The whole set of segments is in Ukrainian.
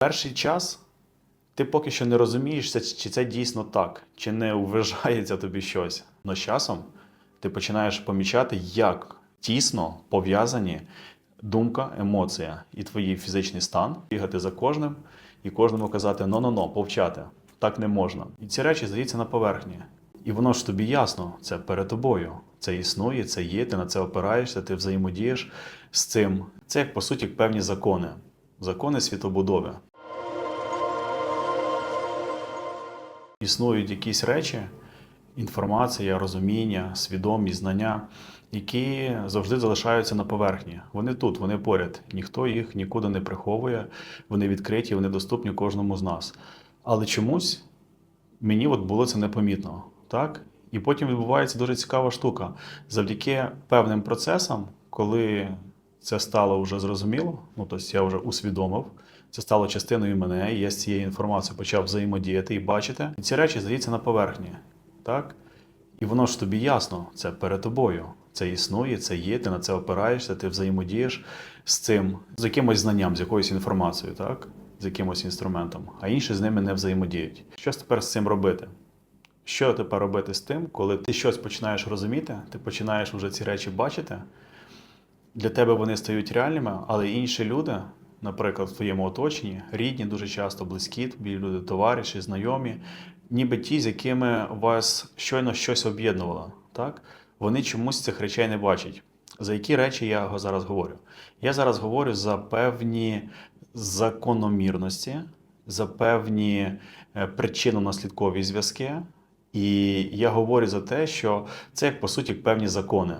Перший час ти поки що не розумієш, це- чи це дійсно так, чи не вважається тобі щось. Но з часом ти починаєш помічати, як тісно пов'язані думка, емоція і твій фізичний стан, бігати за кожним і кожному казати «но-но-но», повчати. Так не можна. І ці речі здаються на поверхні. І воно ж тобі ясно, це перед тобою. Це існує, це є, ти на це опираєшся, ти взаємодієш з цим. Це як по суті певні закони, закони світобудови. Існують якісь речі, інформація, розуміння, свідомість, знання, які завжди залишаються на поверхні. Вони тут, вони поряд. Ніхто їх нікуди не приховує, вони відкриті, вони доступні кожному з нас. Але чомусь мені от було це непомітно. Так? І потім відбувається дуже цікава штука. Завдяки певним процесам, коли це стало вже зрозуміло, ну тобто я вже усвідомив, це стало частиною мене, і я з цією інформацією почав взаємодіяти і бачити. І ці речі здаються на поверхні. Так? І воно ж тобі ясно, це перед тобою. Це існує, це є, ти на це опираєшся, ти взаємодієш з цим, з якимось знанням, з якоюсь інформацією, так? з якимось інструментом, а інші з ними не взаємодіють. Що тепер з цим робити? Що тепер робити з тим, коли ти щось починаєш розуміти, ти починаєш вже ці речі бачити? Для тебе вони стають реальними, але інші люди, наприклад, в твоєму оточенні, рідні, дуже часто близькі, тобі люди, товариші, знайомі, ніби ті, з якими вас щойно щось об'єднувало, так? вони чомусь цих речей не бачать. За які речі я зараз говорю? Я зараз говорю за певні закономірності, за певні е, причинно-наслідкові зв'язки. І я говорю за те, що це по суті певні закони,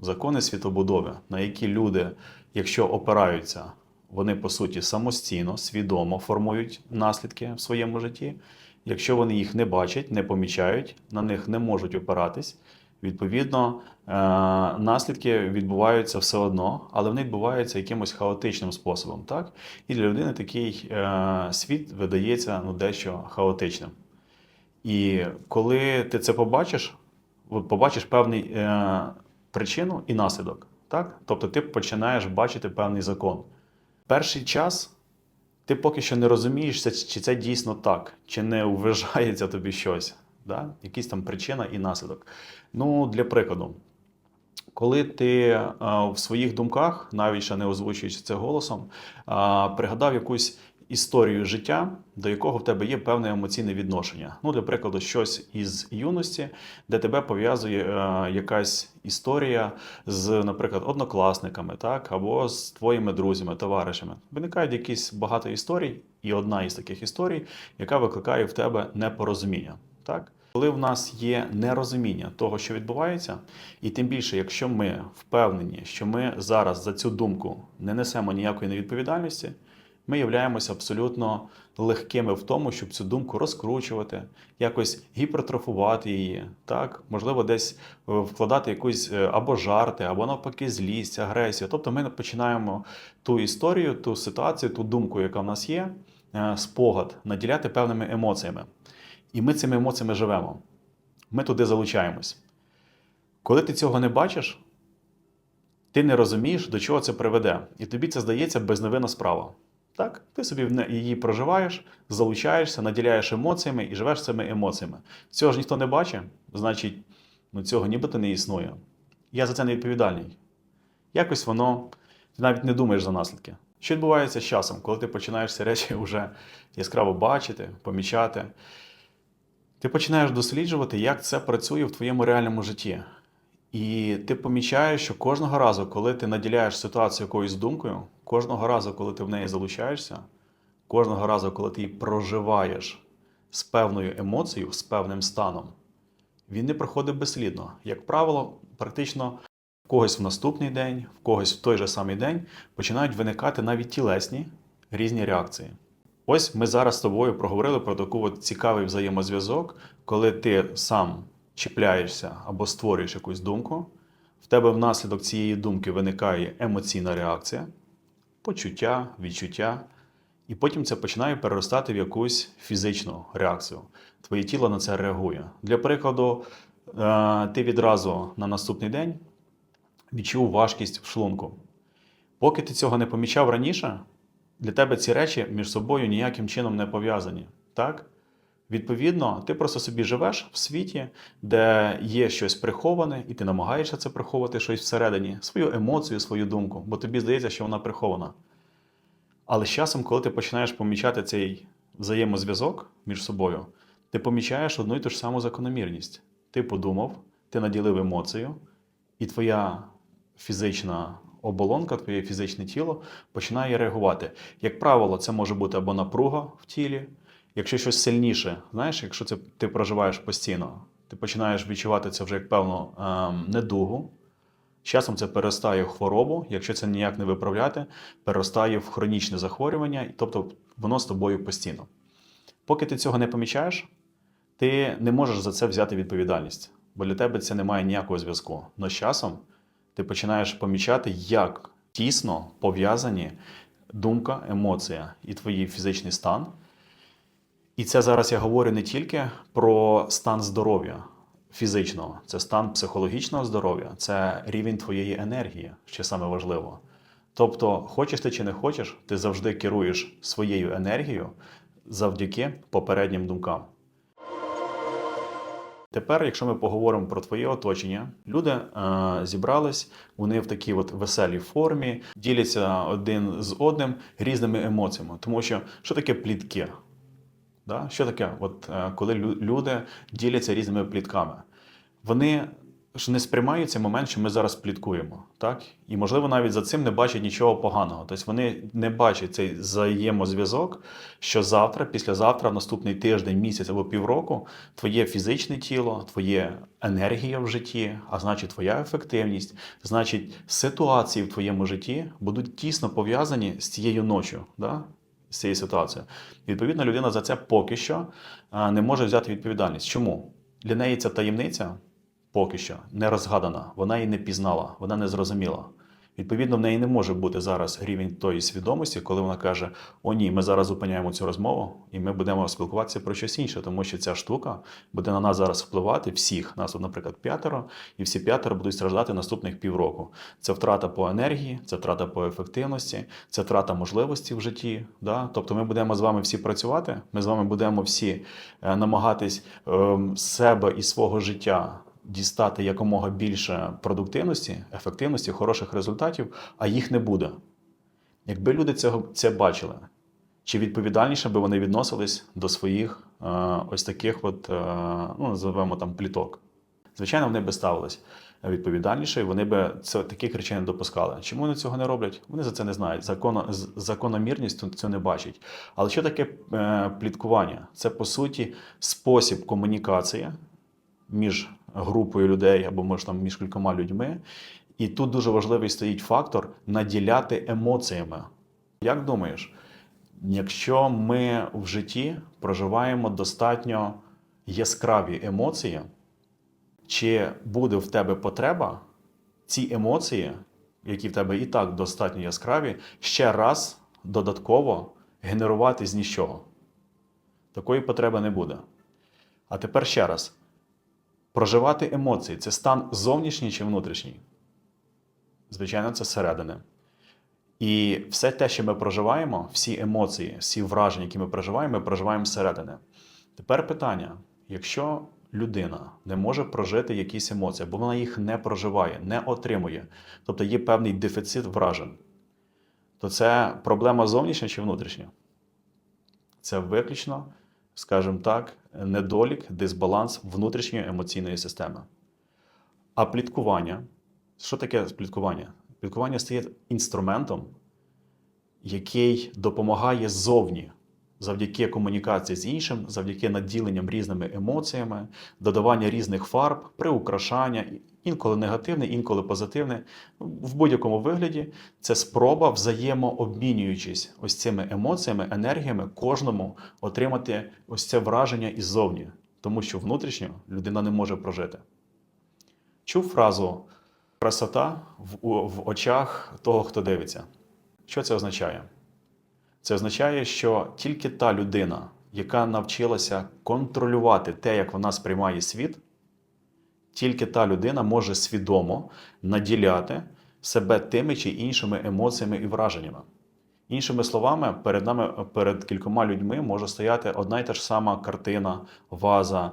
закони світобудови, на які люди, якщо опираються, вони по суті самостійно, свідомо формують наслідки в своєму житті. Якщо вони їх не бачать, не помічають, на них не можуть опиратись, відповідно, е, наслідки відбуваються все одно, але вони відбуваються якимось хаотичним способом. Так? І для людини такий е, світ видається ну, дещо хаотичним. І коли ти це побачиш, побачиш певну е, причину і наслідок. Так? Тобто ти починаєш бачити певний закон. Перший час ти поки що не розумієш, чи це дійсно так, чи не вважається тобі щось. Да? Якісь там причина і наслідок. Ну, для прикладу, коли ти е, в своїх думках, навіть ще не озвучуючи це голосом, пригадав якусь історію життя, до якого в тебе є певне емоційне відношення. Ну, для прикладу, щось із юності, де тебе пов'язує е, якась історія з, наприклад, однокласниками, так, або з твоїми друзями, товаришами. Виникають якісь багато історій, і одна із таких історій, яка викликає в тебе непорозуміння. Так? Коли в нас є нерозуміння того, що відбувається, і тим більше, якщо ми впевнені, що ми зараз за цю думку не несемо ніякої невідповідальності, ми являємося абсолютно легкими в тому, щоб цю думку розкручувати, якось гіпертрофувати її, так можливо, десь е, вкладати якусь е, або жарти, або навпаки злість, агресію. Тобто ми починаємо ту історію, ту ситуацію, ту думку, яка в нас є, е, спогад наділяти певними емоціями. І ми цими емоціями живемо. Ми туди залучаємось. Коли ти цього не бачиш, ти не розумієш, до чого це приведе. І тобі це здається безневинна справа. Так? Ти собі її проживаєш, залучаєшся, наділяєш емоціями і живеш цими емоціями. Цього ж ніхто не бачить, значить, ну цього нібито не існує. Я за це не відповідальний. Якось воно, ти навіть не думаєш за наслідки. Що відбувається з часом, коли ти починаєш ці речі вже яскраво бачити, помічати? Ти починаєш досліджувати, як це працює в твоєму реальному житті. І ти помічаєш, що кожного разу, коли ти наділяєш ситуацію якоюсь думкою, кожного разу, коли ти в неї залучаєшся, кожного разу, коли ти її проживаєш з певною емоцією, з певним станом, він не проходить безслідно. Як правило, практично в когось в наступний день, в когось в той же самий день починають виникати навіть тілесні різні реакції. Ось ми зараз з тобою проговорили про таку от цікавий взаємозв'язок, коли ти сам чіпляєшся або створюєш якусь думку, в тебе внаслідок цієї думки виникає емоційна реакція, почуття, відчуття, і потім це починає переростати в якусь фізичну реакцію. Твоє тіло на це реагує. Для прикладу, е, ти відразу на наступний день відчув важкість в шлунку. Поки ти цього не помічав раніше, Для тебе ці речі між собою ніяким чином не пов'язані. Так? Відповідно, ти просто собі живеш в світі, де є щось приховане, і ти намагаєшся це приховати щось всередині, свою емоцію, свою думку, бо тобі здається, що вона прихована. Але з часом, коли ти починаєш помічати цей взаємозв'язок між собою, ти помічаєш одну і ту ж саму закономірність. Ти подумав, ти наділив емоцію, і твоя фізична оболонка, твоє фізичне тіло починає реагувати. Як правило, це може бути або напруга в тілі, якщо щось сильніше, знаєш, якщо це ти проживаєш постійно, ти починаєш відчувати це вже як певну ем, недугу. З Часом це перестає в хворобу, якщо це ніяк не виправляти, переростає в хронічне захворювання, тобто воно з тобою постійно. Поки ти цього не помічаєш, ти не можеш за це взяти відповідальність, бо для тебе це не має ніякого зв'язку. Но з часом ти починаєш помічати, як тісно пов'язані думка, емоція і твій фізичний стан. І це зараз я говорю не тільки про стан здоров'я фізичного, це стан психологічного здоров'я, це рівень твоєї енергії, що саме важливо. Тобто, хочеш ти чи не хочеш, ти завжди керуєш своєю енергією завдяки попереднім думкам. Тепер, якщо ми поговоримо про твоє оточення, люди е, зібрались, вони в такій от веселій формі, діляться один з одним різними емоціями. Тому що що таке плітки? Да? Що таке, от, е, коли люди діляться різними плітками? Вони ж не сприймають цей момент, що ми зараз пліткуємо, так? І, можливо, навіть за цим не бачать нічого поганого. Тобто вони не бачать цей взаємозв'язок, що завтра, післязавтра, наступний тиждень, місяць або півроку твоє фізичне тіло, твоє енергія в житті, а значить, твоя ефективність, значить, ситуації в твоєму житті будуть тісно пов'язані з цією ночю. Да? З цієї ситуації. Відповідно, людина за це поки що не може взяти відповідальність. Чому? Для неї ця таємниця поки що не розгадана, вона її не пізнала, вона не зрозуміла. Відповідно, в неї не може бути зараз рівень тої свідомості, коли вона каже: О, ні, ми зараз зупиняємо цю розмову, і ми будемо спілкуватися про щось інше, тому що ця штука буде на нас зараз впливати всіх. Нас, наприклад, п'ятеро, і всі п'ятеро будуть страждати наступних півроку. Це втрата по енергії, це втрата по ефективності, це втрата можливості в житті. Да? Тобто, ми будемо з вами всі працювати, ми з вами будемо всі е, намагатись ем, себе і свого життя дістати якомога більше продуктивності, ефективності, хороших результатів, а їх не буде. Якби люди цього, це бачили, чи відповідальніше би вони відносились до своїх е, ось таких, от, е, ну, називаємо там пліток? Звичайно, вони би ставились відповідальніше, і вони би це, таких речей не допускали. Чому вони цього не роблять? Вони за це не знають. Законо, закономірність цього не бачать. Але що таке е, пліткування? Це по суті спосіб комунікації між групою людей або може там між кількома людьми. І тут дуже важливий стоїть фактор наділяти емоціями. Як думаєш, якщо ми в житті проживаємо достатньо яскраві емоції, чи буде в тебе потреба ці емоції, які в тебе і так достатньо яскраві, ще раз додатково генерувати з нічого? Такої потреби не буде. А тепер ще раз. Проживати емоції це стан зовнішній чи внутрішній? Звичайно, це зсередини. І все те, що ми проживаємо, всі емоції, всі враження, які ми проживаємо, ми проживаємо зсередини. Тепер питання: якщо людина не може прожити якісь емоції, бо вона їх не проживає, не отримує, тобто є певний дефіцит вражень, то це проблема зовнішня чи внутрішня? Це виключно, скажімо так, недолік, дисбаланс внутрішньої емоційної системи. А пліткування, що таке пліткування? Пліткування стає інструментом, який допомагає ззовні завдяки комунікації з іншим, завдяки наділенням різними емоціями, додавання різних фарб, приукрашання, інколи негативне, інколи позитивне. В будь-якому вигляді це спроба, взаємообмінюючись ось цими емоціями, енергіями, кожному отримати ось це враження іззовні, тому що внутрішньо людина не може прожити. Чув фразу красота в, в очах того, хто дивиться. Що це означає? Це означає, що тільки та людина, яка навчилася контролювати те, як вона сприймає світ, тільки та людина може свідомо наділяти себе тими чи іншими емоціями і враженнями. Іншими словами, перед нами, перед кількома людьми може стояти одна і та ж сама картина, ваза,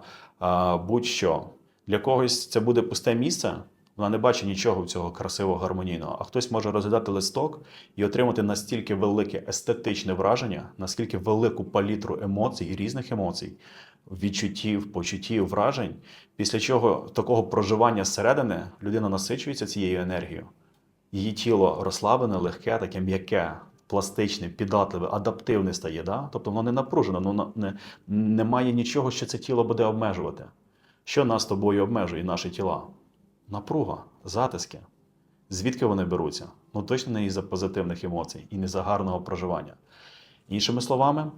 будь-що. Для когось це буде пусте місце, вона не бачить нічого цього красивого гармонійного. А хтось може розглядати листок і отримати настільки велике естетичне враження, наскільки велику палітру емоцій, різних емоцій, відчуттів, почуттів, вражень, після чого такого проживання зсередини людина насичується цією енергією. Її тіло розслаблене, легке, таке м'яке, пластичне, піддатливе, адаптивне стає. Да? Тобто воно не напружене, воно не, немає нічого, що це тіло буде обмежувати. Що нас тобою обмежує, наші тіла? Напруга, затиски. Звідки вони беруться? Ну точно не із-за позитивних емоцій і не за гарного проживання. Іншими словами,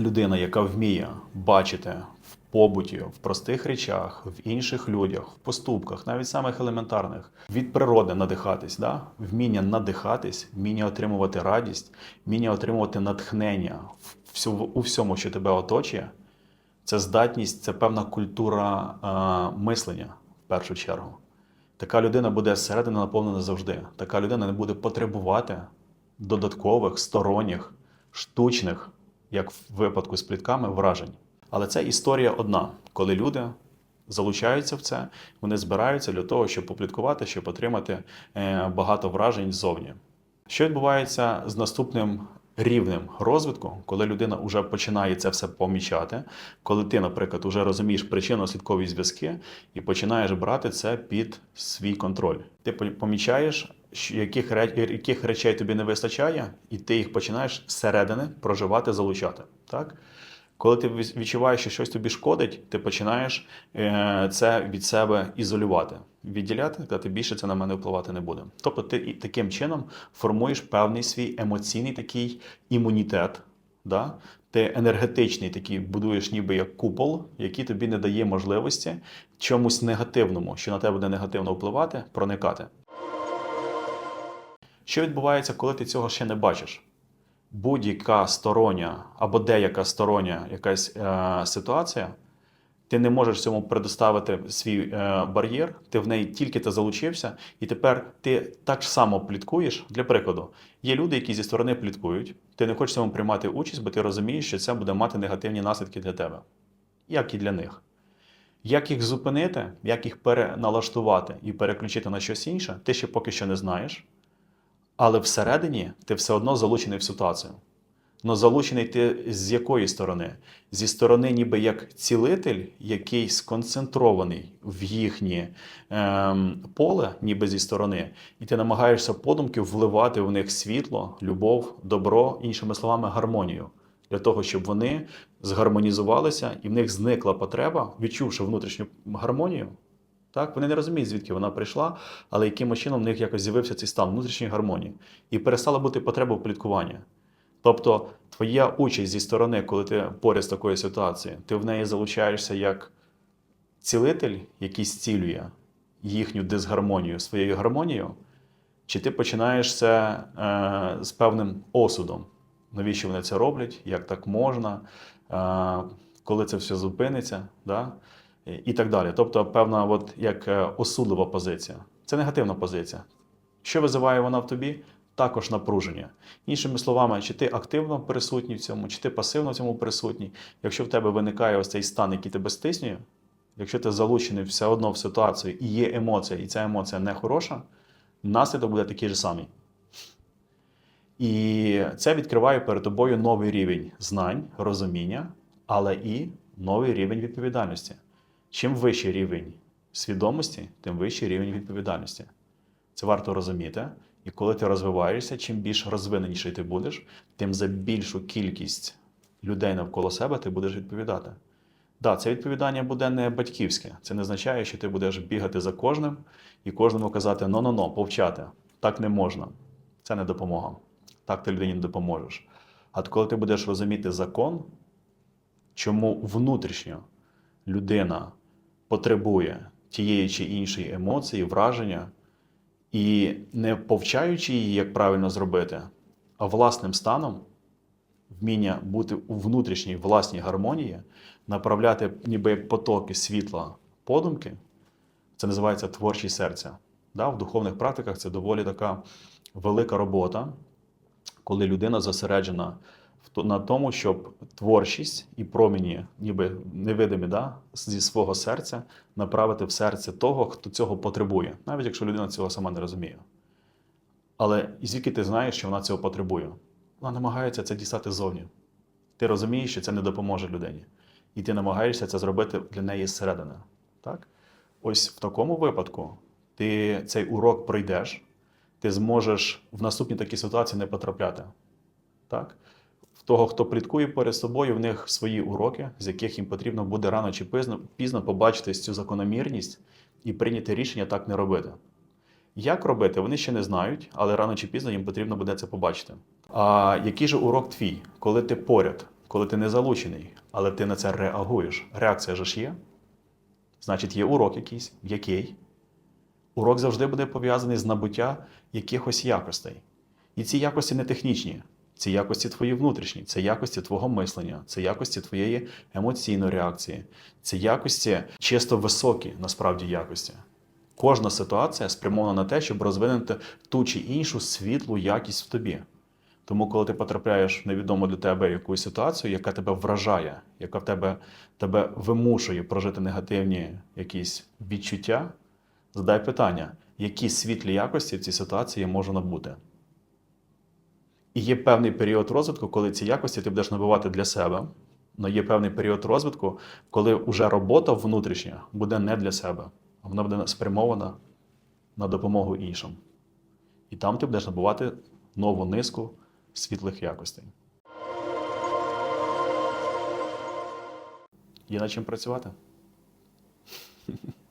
людина, яка вміє бачити в побуті, в простих речах, в інших людях, в поступках, навіть самих елементарних, від природи надихатись, да? вміння надихатись, вміння отримувати радість, вміння отримувати натхнення у всьому, що тебе оточує, це здатність, це певна культура е, мислення в першу чергу. Така людина буде зсередини наповнена завжди. Така людина не буде потребувати додаткових, сторонніх, штучних, як в випадку з плітками, вражень. Але це історія одна, коли люди залучаються в це, вони збираються для того, щоб попліткувати, щоб отримати е, багато вражень ззовні. Що відбувається з наступним рівнем розвитку, коли людина вже починає це все помічати, коли ти, наприклад, вже розумієш причинно-слідкові зв'язки і починаєш брати це під свій контроль. Ти помічаєш, яких, яких речей тобі не вистачає, і ти їх починаєш зсередини проживати, залучати. Так? Коли ти відчуваєш, що щось тобі шкодить, ти починаєш е, це від себе ізолювати, відділяти, казати, більше це на мене впливати не буде. Тобто ти таким чином формуєш певний свій емоційний такий імунітет. Да? Ти енергетичний такий будуєш ніби як купол, який тобі не дає можливості чомусь негативному, що на тебе буде негативно впливати, проникати. Що відбувається, коли ти цього ще не бачиш? будь-яка стороння або деяка стороння якась е, ситуація, ти не можеш цьому предоставити свій е, бар'єр, ти в неї тільки ти залучився, і тепер ти так само пліткуєш. Для прикладу, є люди, які зі сторони пліткують, ти не хочеш цьому приймати участь, бо ти розумієш, що це буде мати негативні наслідки для тебе, як і для них. Як їх зупинити, як їх переналаштувати і переключити на щось інше, ти ще поки що не знаєш. Але всередині ти все одно залучений в ситуацію. Ну, залучений ти з якої сторони? Зі сторони, ніби як цілитель, який сконцентрований в їхнє ем, поле, ніби зі сторони, і ти намагаєшся подумки вливати в них світло, любов, добро, іншими словами, гармонію, для того, щоб вони згармонізувалися і в них зникла потреба, відчувши внутрішню гармонію. Так, вони не розуміють, звідки вона прийшла, але якимось чином в них якось з'явився цей стан внутрішньої гармонії. І перестала бути потреба в пліткуванні. Тобто, твоя участь зі сторони, коли ти поряд з такою ситуацією, ти в неї залучаєшся як цілитель, який зцілює їхню дисгармонію своєю гармонією, чи ти починаєш це е, з певним осудом? Навіщо вони це роблять, як так можна, е, коли це все зупиниться, да? І так далі. Тобто, певна, от, як е, осудлива позиція. Це негативна позиція. Що визиває вона в тобі? Також напруження. Іншими словами, чи ти активно присутній в цьому, чи ти пасивно в цьому присутній. Якщо в тебе виникає ось цей стан, який тебе стиснює, якщо ти залучений все одно в ситуацію і є емоція, і ця емоція не хороша, наслідок буде такий же самий. І це відкриває перед тобою новий рівень знань, розуміння, але і новий рівень відповідальності. Чим вищий рівень свідомості, тим вищий рівень відповідальності. Це варто розуміти. І коли ти розвиваєшся, чим більш розвиненіший ти будеш, тим за більшу кількість людей навколо себе ти будеш відповідати. Да, це відповідання буде не батьківське. Це не означає, що ти будеш бігати за кожним і кожному казати «но-но-но», повчати. Так не можна. Це не допомога. Так ти людині не допоможеш. А коли ти будеш розуміти закон, чому внутрішньо людина потребує тієї чи іншої емоції, враження, і не повчаючи її, як правильно зробити, а власним станом, вміння бути у внутрішній власній гармонії, направляти ніби потоки світла подумки, це називається творчість серця. Да? В духовних практиках це доволі така велика робота, коли людина зосереджена на тому, щоб творчість і промені, ніби невидимі, да, зі свого серця направити в серце того, хто цього потребує, навіть якщо людина цього сама не розуміє. Але і звідки ти знаєш, що вона цього потребує? Вона намагається це дістати ззовні. Ти розумієш, що це не допоможе людині. І ти намагаєшся це зробити для неї зсередини. Так? Ось в такому випадку ти цей урок пройдеш, ти зможеш в наступні такі ситуації не потрапляти. Так? В того, хто пліткує перед собою, в них свої уроки, з яких їм потрібно буде рано чи пізно, пізно побачити цю закономірність і прийняти рішення так не робити. Як робити, вони ще не знають, але рано чи пізно їм потрібно буде це побачити. А який же урок твій, коли ти поряд, коли ти не залучений, але ти на це реагуєш? Реакція ж є? Значить, є урок якийсь, який? Урок завжди буде пов'язаний з набуття якихось якостей. І ці якості не технічні, ці якості твої внутрішні, це якості твого мислення, це якості твоєї емоційної реакції, це якості чисто високі, насправді якості. Кожна ситуація спрямована на те, щоб розвинути ту чи іншу світлу якість в тобі. Тому, коли ти потрапляєш в невідому для тебе якусь ситуацію, яка тебе вражає, яка в тебе, тебе вимушує прожити негативні якісь відчуття, задай питання, які світлі якості в цій ситуації я можу набути. І є певний період розвитку, коли ці якості ти будеш набувати для себе. Але є певний період розвитку, коли вже робота внутрішня буде не для себе, а вона буде спрямована на допомогу іншим. І там ти будеш набувати нову низку світлих якостей. Є над чим працювати?